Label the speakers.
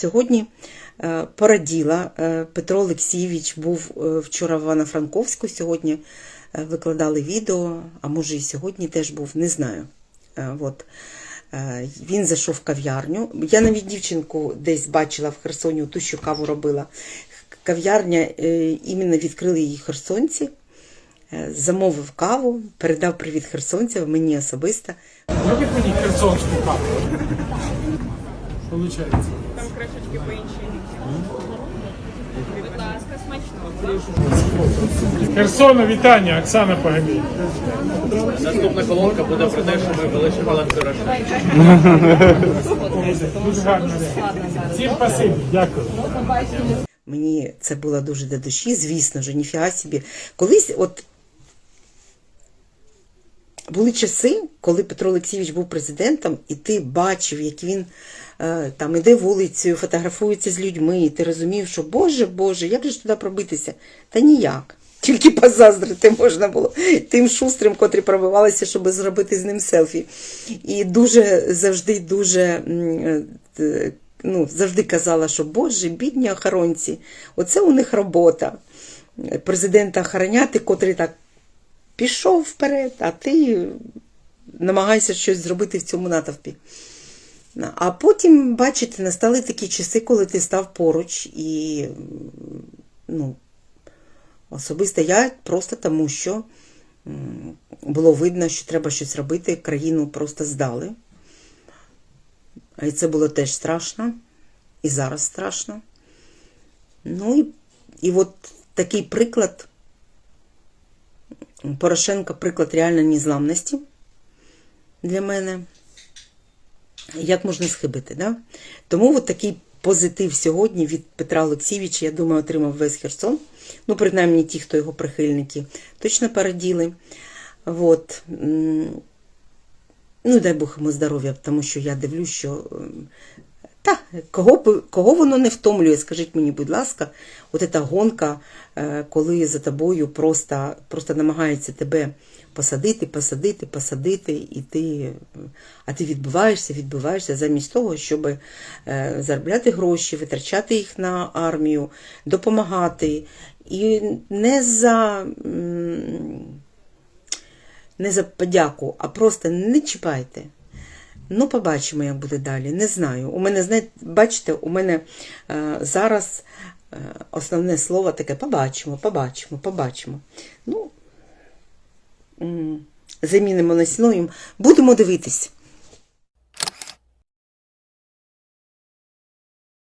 Speaker 1: сьогодні е, пораділа. Е, Петро Олексійович був е, вчора в Івано-Франковську, сьогодні викладали відео, а може і сьогодні теж був, не знаю. От. Він зайшов в кав'ярню. Я навіть дівчинку десь бачила в Херсоні, ту, що каву робила. Кав'ярня іменно відкрили її херсонці, замовив каву, передав привіт херсонцям, мені особисто.
Speaker 2: Зробіть мені херсонську каву. Получається.
Speaker 3: Там кришечки по іншій. Будь ласка, смачного.
Speaker 2: Херсону вітання, Оксана Погамій.
Speaker 4: Наступна колонка буде про те, що ми.
Speaker 2: Дуже гарно. Всім спасибі, дякую.
Speaker 1: Мені це було дуже до душі, звісно ж, ніфіга собі. Колись, от були часи, коли Петро Олексійович був президентом, і ти бачив, як він е, там іде вулицею, фотографується з людьми, і ти розумів, що Боже, Боже, як же ж туди пробитися? Та ніяк. Тільки позаздрити можна було тим шустрим, котрі пробивалися, щоб зробити з ним селфі. І дуже завжди дуже е, ну, завжди казала, що Боже, бідні охоронці, оце у них робота. Президента охороняти, котрий так пішов вперед, а ти намагаєшся щось зробити в цьому натовпі. А потім, бачите, настали такі часи, коли ти став поруч, і ну, особисто я просто тому, що було видно, що треба щось робити, країну просто здали. І це було теж страшно, і зараз страшно. Ну і, і от такий приклад Порошенка приклад реальної незламності для мене. Як можна схибити, да? Тому от такий позитив сьогодні від Петра Олексійовича, я думаю, отримав весь Херсон. Ну, принаймні ті, хто його прихильники, точно пораділи. От. Ну, дай Бог йому здоров'я, тому що я дивлюсь, що та, кого, б- кого воно не втомлює, скажіть мені, будь ласка, от ця гонка, е, коли за тобою просто, просто намагаються тебе посадити, посадити, посадити, і ти, а ти відбиваєшся, відбиваєшся замість того, щоб е, заробляти гроші, витрачати їх на армію, допомагати. І не за. не за подяку, а просто не чіпайте. Ну, побачимо, як буде далі. Не знаю. У мене, бачите, у мене е, зараз е, основне слово таке побачимо, побачимо, побачимо. Ну, замінимо на синонім. Будемо дивитись.